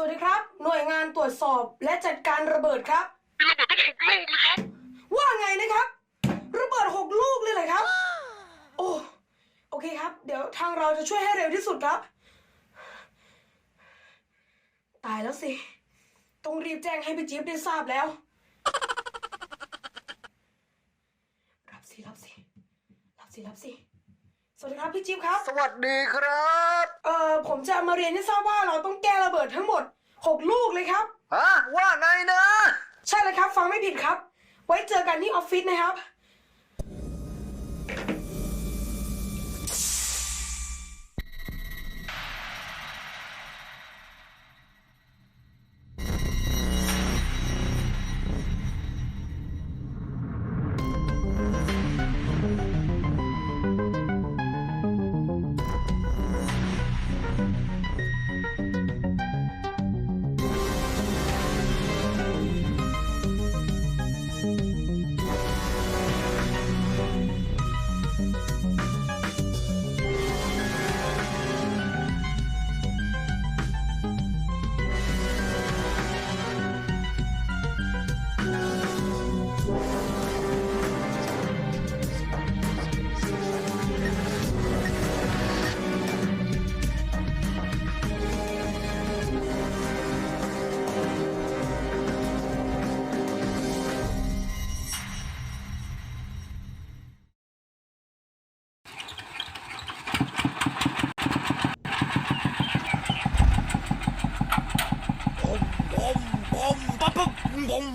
สวัสดีครับ หน่วยงานตรวจสอบและจัดการระเบิดครับมีระเบิดตั้งหกลูกเลยครับ ว่าไงนะครับ ระเบิดหกลูกเลยเหรอครับ โอ้โอเคครับ เดี๋ยวทางเราจะช่วยให้เร็วที่สุดครับ ตายแล้วสิต้องรีบแจ้งให้พี่จิ๊บได้ทราบแล้ว รับสิรับสิรับสิรับสิสวัสดีครับพี่จิ๊บครับ สวัสดีครับ เอ่อผมจะมาเรียนให้ทราบว่าเราต้องแก้ระเบิดทั้งหมด หกลูกเลยครับ ฮะว่าไงนะ ใช่เลยครับ ฟังไม่ผิดครับ ไว้เจอกันที่ออฟฟิศนะครับ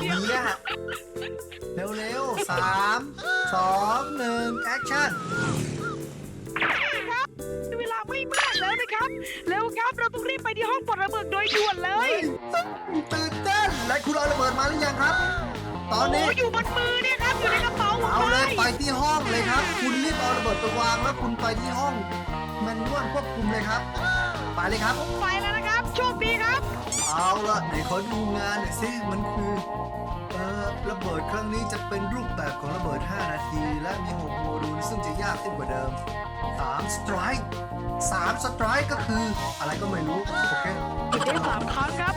เนี่ยเร็วๆสามสองหนึ่งแอคชั่น ครับเวลาไม่มากแล้วนะครับ เร็วครับ เราต้องรีบไปที่ห้องปลดระเบิดโดยด่วนเลยตื่นเต้นและคุณเอาระเบิดมาหรือยังครับ ตอนโอ้นี้อยู่บนมือเนี่ยครับ อยู่ในกระเป๋าผมเอาเลยไปไปที่ห้องเลยครับ คุณรีบเอาระเบิดไปวางแล้วคุณไปที่ห้องแมนนวลควบคุมเลยครับ ไปเลยครับ ผมไปแล้วนะครับ โชคดีครับ เอาละไหนขอดูงานหน่อยสิมันคือเอ่อระเบิดครั้งนี้จะเป็นรูปแบบของระเบิด 5 นาที และมี 6 โมดูลซึ่งจะยากขึ้นกว่าเดิม3สไตร์3สไตร์ก็คืออะไรก็ไม่รู้ โอเคผิดได้สามครั้งครับ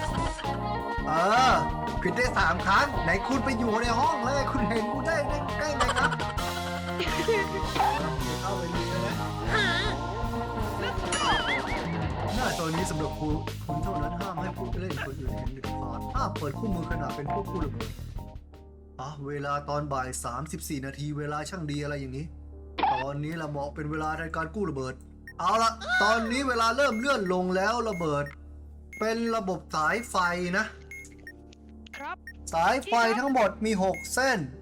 เออผิดได้ 3 ครั้ง ไหนคุณไปอยู่ในห้องเลย คุณเห็นกูได้ได้ไงครับ เข้าไปดีเลยนะ หน้าตอนนี้สำหรับคุณคุณเท่านั้นห้ามให้ผู้เล่นคนอื่นเห็นเด็ดขาดห้ามเปิดคู่มือขณะเป็นพวกผู้ระเบิดอะเวลาตอนบ่าย 34 นาทีเวลาช่างดีอะไรอย่างนี้ ตอนนี้เราเหมาะเป็นเวลาในการกู้ระเบิด เอาละตอนนี้เวลาเริ่มเลื่อนลงแล้วระเบิด เป็นระบบสายไฟนะ ครับ สายไฟทั้งหมดมี 6 เส้นครับ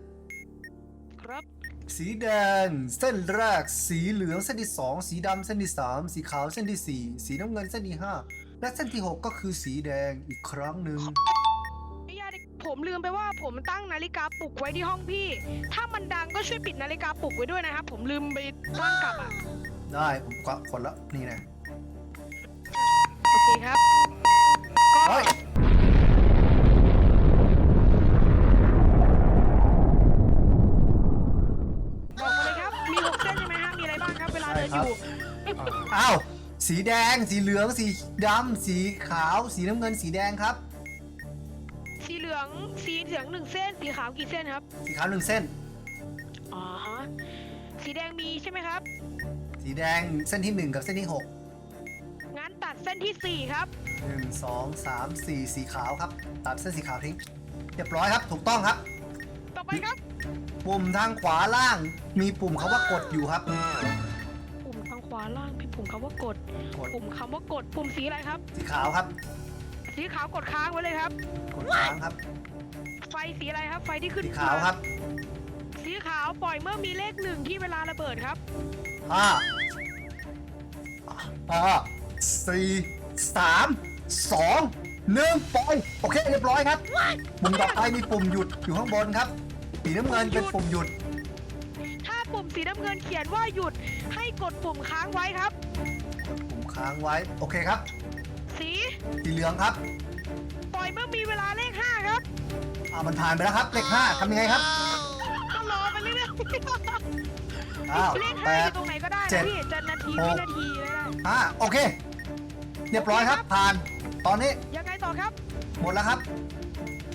สีแดง เส้นแรก สีเหลืองเส้นที่ 2 สีดำเส้นที่ 3 สีขาวเส้นที่ 4 สีน้ำเงินเส้นที่ 5 และเส้นที่ 6 ก็คือสีแดงอีกครั้งหนึ่งไอ้ยาดิผมลืมไปว่าผมตั้งนาฬิกาปลุกไว้ที่ห้องพี่ ถ้ามันดังก็ช่วยปิดนาฬิกาปลุกไว้ด้วยนะครับ ผมลืมไปตั้งกลับอะ ได้ผมกะคนละนี่นะโอเคครับ ก็ เฮ้ย บอกมาเลยครับ มีหกเส้นใช่ไหมฮะ มีอะไรบ้างครับ เวลาเดิน อยู่อ้าวสีแดง สีเหลือง สีดำสีขาว สีน้ำเงิน สีแดงครับ สีเหลืองสีเหลืองหนึ่งเส้น สีขาวกี่เส้นครับสีขาวหนึ่งเส้น อ๋อฮะสีแดงมีใช่ไหมครับ สีแดงเส้นที่หนึ่งกับเส้นที่หกงั้นตัดเส้นที่สี่ครับ หนึ่งสองสามสี่สีขาวครับ ตัดเส้นสีขาวทิ้งเรียบร้อยครับ ถูกต้องครับ ต่อไปครับ ปุ่มทางขวาล่างมีปุ่มคาว่ากดอยู่ครับปุ่มทางขวาล่างเป็นปุ่มคำว่ากด กดปุ่มคำว่ากด ปุ่มสีอะไรครับ สีขาวครับสีขาวกดค้างไว้เลยครับ กดค้างครับ ไฟสีอะไรครับ ไฟที่ขึ้นสีขาวครับ สีขาวปล่อยเมื่อมีเลขหนึ่งที่เวลาระเบิดครับห้าห้าสี่สามสองหนึ่งปล่อยโอเคเรียบร้อยครับ ปุ่มต่อไปมีปุ่มหยุดอยู่ข้างบนครับ สีน้ำเงินเป็นปุ่มหยุดถ้า ปุ่มสีน้ำเงินเขียนว่าหยุดให้กดปุ่มค้างไว้ครับปุ่มค้างไว้ โอเคครับ สีสีเหลืองครับปล่อยเมื่อมีเวลาเลขห้าครับอ่ามันผ่านไปแล้วครับเลขห้าทำยังไงครับก็รอไปเรื่อยอ้าวๆเลขแปห้าอด ยู่ตรงไหนก็ได้เจ็นะดพี่จะนาทีหวิกนาทีเลยได้อ่าโอเค เรียบร้อยครับ ผ่าน ตอนนี้ยังไงต่อครับ หมดแล้วครับ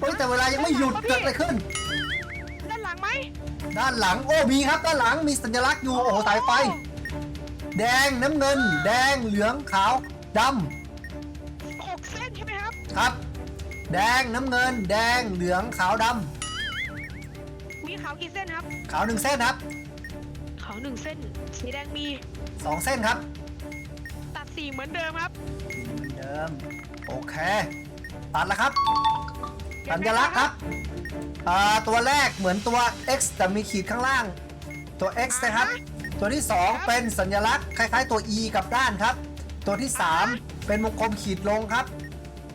เฮ้ยแต่เวลายังไม่หยุดเกิดอะไรขึ้น ด้านหลังไหมด้านหลังโอ้มีครับด้านหลังมีสัญลักษณ์อยู่โอ้โหสายไฟ แดงน้ำเงิน แดงเหลืองขาวดหกเส้นใช่ไหมครับำครับ แดงน้ำเงิน แดงเหลืองขาวดมีขาวกี่เส้นครับำขาวหนึ่งเส้นครับขาวหนึ่งเส้นสีแดงมีสองเส้นครับตัดสีเหมือนเดิมครับสีเหมือนเดิมโอเคตัดแล้วครับ สัญลักษณ์ครับ อ่าตัวแรกเหมือนตัว X แต่มีขีดข้างล่าง ตัว X นะครับ ตัวที่ 2 เป็นสัญลักษณ์คล้าย ๆ ตัว E กับด้านครับ ตัวที่ 3 เป็นวงกลมขีดลงครับ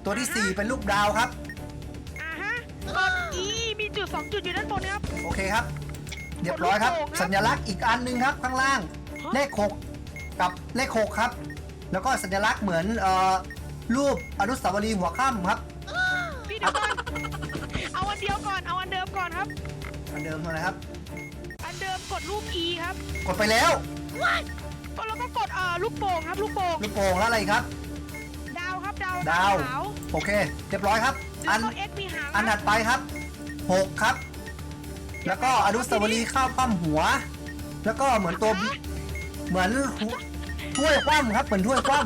ตัวที่ 4 เป็นลูกดาวครับ อ่าฮะกด E มีจุดสองจุดอยู่ด้านบนนะครับ โอเคครับ เรียบร้อยครับกดลูกโป่งครับสัญลักษณ์อีกอันหนึงครับข้างล่างฮะเลขหกกับเลขหกครับ แล้วก็สัญลักษณ์เหมือนเอ่อรูปอนุสาวรีย์หัวค่ำครับพี่ เดี๋ยวก่อนเอาอันเดียวก่อนเอาอันเดิมก่อนครับ อันเดิมเท่าไหร่ครับ อันเดิมกดรูป E ครับกดไปแล้วแล้วก็กดเอ่อลูกโป่งครับลูกโป่งลูกโป่งแล้วอะไรอีกครับ ดาวครับดาวดาวขาวโอเค เรียบร้อยครับแล้อัวนก็ X มีหางอันถัดไปครับหกครับ แล้วก็อนุสาวรีย์ข้าวคว่ำหัว แล้วก็เหมือนตัวเหมือนถ้วยคว่ำครับ เหมือนถ้วยคว่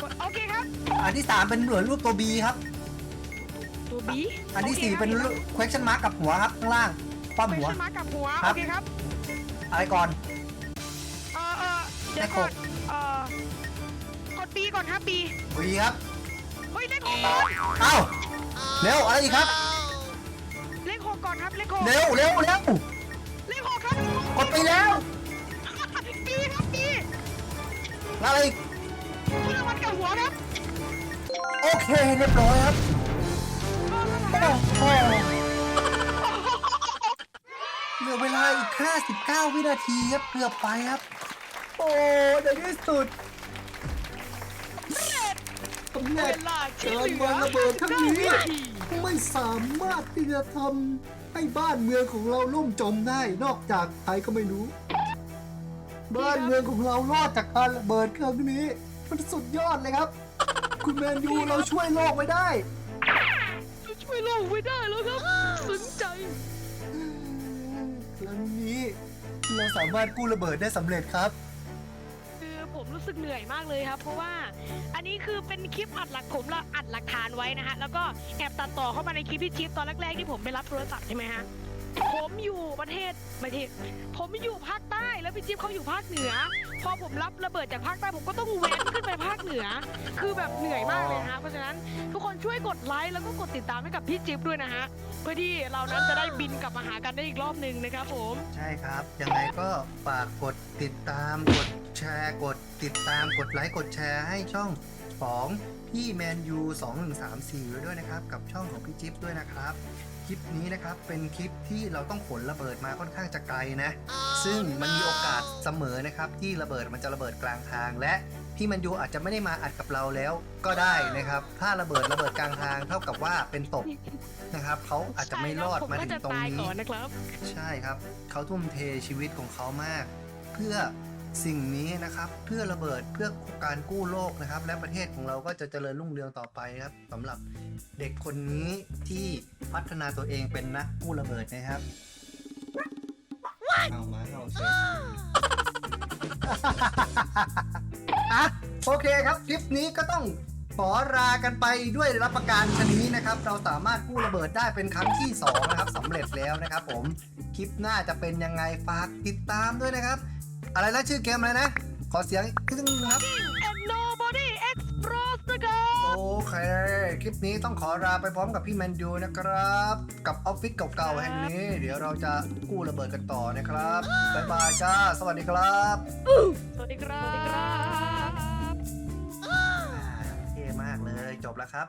กดโอเคครับำอันที่สามเป็นเหมือนรูปตัวบีครับ ตัว B อันที่สี่เป็นรูป question mark กับหัวครับข้างล่างคว่ำหัวเป็นมากับหัวครัโอบ เคครับอะไรก่อน เอ่อเอ่อเดี๋ยวเลขหก่อกนเอ่อกด B ก่อนครับ B บีครับเฮ้ยเลขหกก่อนเอ้าเร็วอะไรอีกครับ เลขหกก่อนครับเลขหกเร็วเร็วเร็วเลขหกครับกดไปแล้ว B ครับ B แล้วอะไรอีกเพื่อวัดกับหัวครับโอเคเรียบร้อยครับโอ้โห เหลือเวลาอีก 59 วินาทีครับ เกือบไปครับ โอ้ในที่สุดสำเวเร็จลาที่การเหลืวางระเบิดครั้งนี้เก้าวินาทีไม่สามารถที่จะทำให้บ้านเมืองของเราล่มจมได้ นอกจากใครก็ไม่รู้ บ้านเมืองของเรารอดจากการระเบิดครั้งนี้ มันสุดยอดเลยครับ คุณแมนยูเราช่วยโลกไว้ได้ ช่วยโลกไว้ได้แล้วครับสนใจ ครั้งนี้เราสามารถกู้ระเบิดได้สำเร็จครับ คือผมรู้สึกเหนื่อยมากเลยครับ เพราะว่าอันนี้คือเป็นคลิปอัดหลักผมละอัดหลักฐานไว้นะฮะแล้วก็แอบตัดต่อเข้ามาในคลิปพี่จิ๊บตอนแรกๆที่ผมไปรับโทรศัพท์ใช่ไหมฮะ ผมอยู่ประเทศประเทศ ผมอยู่ภาคใต้แล้วพี่จิ๊บเขาอยู่ภาคเหนือ พอผมรับระเบิดจากภาคใต้ผมก็ต้องเว้นขึ้นไปภาคเหนือ คือแบบเหนื่อยมากเลยนะฮะเพราะฉะนั้นทุกคนช่วยกดไลค์แล้วก็กดติดตามให้กับพี่จิ๊บด้วยนะฮะเพื่อที่เรานั้นจะได้บินกลับมาหากันได้อีกรอบหนึ่งนะครับผม ใช่ครับ ยังไงก็ฝากกดติดตาม กดแชร์ กดติดตาม กดไลค์ กดแชร์ให้ช่องของพี่แมนยู 2134ไว้ด้วยนะครับ กับช่องของพี่จิ๊บด้วยนะครับ ลิปนี้นะครับเป็นคลิปที่เราต้องขนระเบิดมาค่อนข้างจะไกลนะ ซึ่งมันมีโอกาสเสมอนะครับ ที่ระเบิดมันจะระเบิดกลางทาง และพี่แมนยูอาจจะไม่ได้มาอัดกับเราแล้วก็ได้นะครับ ถ้าระเบิดระเบิดกลางทางเท่ากับว่าเป็นตกนะครับเขาอาจจะไม่รอดมาถึงตรงใช่คบผมก็จะตายนี้ก่อนนะครับใช่ครับเขาทุ่มเทชีวิตของเขามาก เพื่อ สิ่งนี้นะครับเพื่อระเบิดเพื่อการกู้โลกนะครับ และประเทศของเราก็จะเจริญรุ่งเรืองต่อไปครับสำหรับเด็กคนนี้ที่พัฒนาตัวเองเป็นนักกู้ระเบิดนะครับเอามาเอาเสร็จอะโอเคครับคลิปนี้ก็ต้องขอลากันไปด้วยรับประการชนนี้นะครับ เราสามารถกู้ระเบิดได้เป็นครั้งที่ 2 นะครับสำเร็จแล้วนะครับผม คลิปหน้าจะเป็นยังไงฝากติดตามด้วยนะครับ อะไรนะชื่อเกมอะไรนะ ขอเสียงอีกนิดนึงครับ and nobody explores the girl โอเค คลิปนี้ต้องขอลาไปพร้อมกับพี่แมนยูนะครับ กับออฟฟิศเก่าๆแห่งนี้ เดี๋ยวเราจะกู้ระเบิดกันต่อนะครับบ๊ายบายจ้า สวัสดีครับ สวัสดีครับ เท่มากเลยจบแล้วครับ